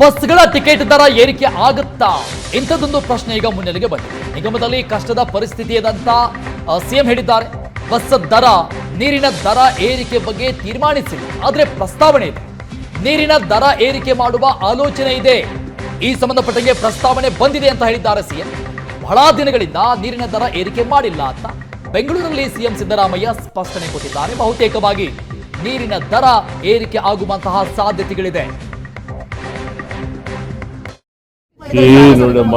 ಬಸ್ಗಳ ಟಿಕೆಟ್ ದರ ಏರಿಕೆ ಆಗುತ್ತಾ? ಇಂಥದ್ದೊಂದು ಪ್ರಶ್ನೆ ಈಗ ಮುನ್ನೆಲೆಗೆ ಬಂದಿದೆ. ನಿಗಮದಲ್ಲಿ ಕಷ್ಟದ ಪರಿಸ್ಥಿತಿ ಇದಂತ ಸಿಎಂ ಹೇಳಿದ್ದಾರೆ. ಬಸ್ ದರ, ನೀರಿನ ದರ ಏರಿಕೆ ಬಗ್ಗೆ ತೀರ್ಮಾನಿಸಿಲ್ಲ ಆದರೆ ಪ್ರಸ್ತಾವನೆ ಇದೆ. ನೀರಿನ ದರ ಏರಿಕೆ ಮಾಡುವ ಆಲೋಚನೆ ಇದೆ. ಈ ಸಂಬಂಧಪಟ್ಟಂಗೆ ಪ್ರಸ್ತಾವನೆ ಬಂದಿದೆ ಅಂತ ಹೇಳಿದ್ದಾರೆ ಸಿಎಂ. ಬಹಳ ದಿನಗಳಿಂದ ನೀರಿನ ದರ ಏರಿಕೆ ಮಾಡಿಲ್ಲ ಅಂತ ಬೆಂಗಳೂರಲ್ಲಿ ಸಿಎಂ ಸಿದ್ದರಾಮಯ್ಯ ಸ್ಪಷ್ಟನೆ ಕೊಟ್ಟಿದ್ದಾರೆ. ಬಹುತೇಕವಾಗಿ ನೀರಿನ ದರ ಏರಿಕೆ ಆಗುವಂತಹ ಸಾಧ್ಯತೆಗಳಿದೆ. ಏ ನೋಡಮ್ಮ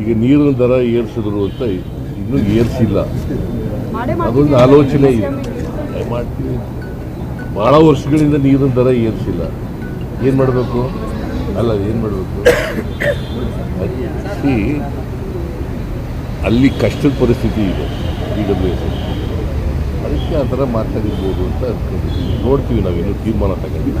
ಈಗ ನೀರಿನ ದರ ಏರ್ಸಿದ್ರು ಅಂತ ಇನ್ನೂ ಏರ್ಸಿಲ್ಲ. ಅದೊಂದು ಆಲೋಚನೆ ಇದೆ. ಮಾಡ್ತೀವಿ ಬಹಳ ವರ್ಷಗಳಿಂದ ನೀರಿನ ದರ ಏರಿಸಿಲ್ಲ. ಏನು ಮಾಡಬೇಕು? ಅಲ್ಲ ಏನು ಮಾಡಬೇಕು? ಅಲ್ಲಿ ಕಷ್ಟದ ಪರಿಸ್ಥಿತಿ ಇದೆ. ಈ ಡಬ್ಲ್ಯೂ ಎಸ್ ಅದಕ್ಕೆ ಆ ಥರ ಮಾತಾಡಿರ್ಬೋದು ಅಂತ ಅನ್ಕೊಂಡಿದ್ದೀವಿ ನೋಡ್ತೀವಿ ನಾವೇನು ತೀರ್ಮಾನ ತಗೊಂಡಿಲ್ಲ